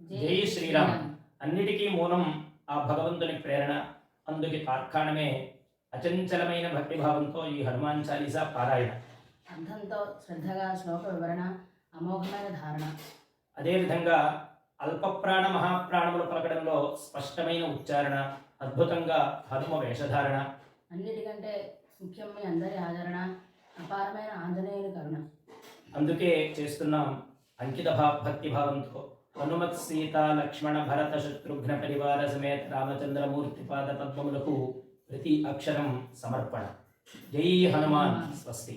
జై శ్రీరామ్. అన్నిటికీ మూలం ఆ భగవంతుని ప్రేరణ. అందుకి తార్కాణమే అచంచలమైన భక్తిభావంతో ఈ హనుమాన్ చాలీసా పారాయణ. అర్థంతో శ్రద్ధగా శ్లోక వివరణ అమోఘమైన ధారణ. అదేవిధంగా అల్పప్రాణ మహాప్రాణములు పలకడంలో స్పష్టమైన ఉచ్చారణ అద్భుతంగా హనుమ వేషధారణ. అన్నిటికంటే ముఖ్యం మీ అందరి ఆదరణ అపారమైన ఆంజనేయుని కరుణ. అందుకే చేస్తున్నాం అంకిత భావ భక్తిభావంతో హనుమత్ సీత లక్ష్మణ భరత శత్రుఘ్న పరివార సమేత రామచంద్రమూర్తి పాద పద్మములకు ప్రతి అక్షరం సమర్పణ జై హనుమాన్ స్వస్తి